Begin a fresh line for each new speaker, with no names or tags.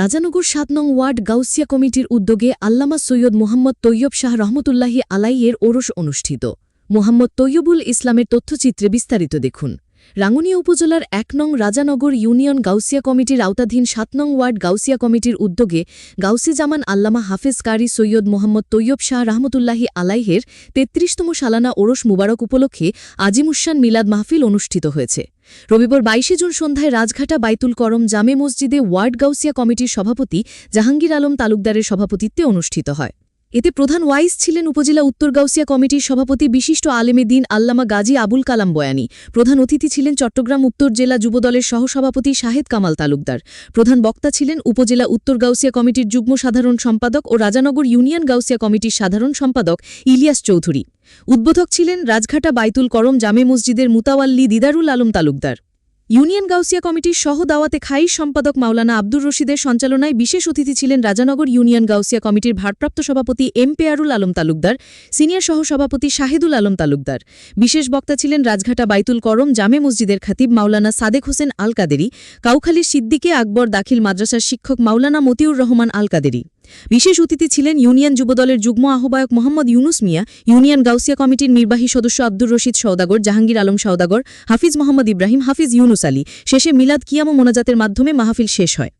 রাজানগর সাত নং ওয়ার্ড গাউসিয়া কমিটির উদ্যোগে আল্লামা সৈয়দ মোহাম্মদ তৈয়ব শাহ রহমতুল্লাহি আলাইয়ের ওরস অনুষ্ঠিত। মোহাম্মদ তৈয়বুল ইসলামের তথ্যচিত্রে বিস্তারিত দেখুন। রাঙ্গুনিয়া উপজেলার এক নং রাজানগর ইউনিয়ন গাউসিয়া কমিটির আওতাধীন সাত নং ওয়ার্ড গাউসিয়া কমিটির উদ্যোগে গাউসি জামান আল্লামা হাফেজ কারি সৈয়দ মোহাম্মদ তৈয়ব শাহ রহমতুল্লাহি আলাইহের তেত্রিশতম সালানা ওরস মুবারক উপলক্ষে আজিমুসান মিলাদ মাহফিল অনুষ্ঠিত হয়েছে। রবিবার বাইশে জুন সন্ধ্যায় রাজঘাটা বাইতুল করম জামে মসজিদে ওয়ার্ড গাউসিয়া কমিটির সভাপতি জাহাঙ্গীর আলম তালুকদারের সভাপতিত্বে অনুষ্ঠিত হয়। এতে প্রধান ওয়াইস ছিলেন উপজেলা উত্তর গাউসিয়া কমিটির সভাপতি বিশিষ্ট আলেমে দিন আল্লামা গাজী আবুল কালাম বয়ানী। প্রধান অতিথি ছিলেন চট্টগ্রাম উত্তর জেলা যুবদলের সহসভাপতি শাহেদ কামাল তালুকদার। প্রধান বক্তা ছিলেন উপজেলা উত্তর গাউসিয়া কমিটির যুগ্ম সাধারণ সম্পাদক ও রাজানগর ইউনিয়ন গাউসিয়া কমিটির সাধারণ সম্পাদক ইলিয়াস চৌধুরী। উদ্বোধক ছিলেন রাজঘাটা বাইতুল করম জামে মসজিদের মুতাওয়াল্লি দিদারুল আলম তালুকদার। ইউনিয়ন গাউসিয়া কমিটির সহ দাওয়াতে খাই সম্পাদক মাওলানা আব্দুর রশিদের সঞ্চালনায় বিশেষ অতিথি ছিলেন রাজানগর ইউনিয়ন গাউসিয়া কমিটির ভারপ্রাপ্ত সভাপতি এম পেয়ারুল আলম তালুকদার, সিনিয়র সহ সভাপতি শাহিদুল আলম তালুকদার। বিশেষ বক্তা ছিলেন রাজঘাটা বাইতুল করম জামে মসজিদের খাতিব মাওলানা সাদেক হোসেন আল কাদেরি কাউখালীর সিদ্দিকে আকবর দাখিল মাদ্রাসার শিক্ষক মাওলানা মতিউর রহমান আল কাদেরি বিশেষ অতিথি ছিলেন ইউনিয়ন যুবদলের যুগ্ম আহ্বায়ক মোহাম্মদ ইউনুস মিয়া, ইউনিয়ন গাউসিয়া কমিটির নির্বাহী সদস্য আব্দুর রশিদ সৌদাগর জাহাঙ্গীর আলম সৌদাগর হাফিজ মোহাম্মদ ইব্রাহিম, হাফিজ ইউনুস আলী। শেষে মিলাদ কিয়াম মোনাজাতের মাধ্যমে মাহফিল শেষ হয়।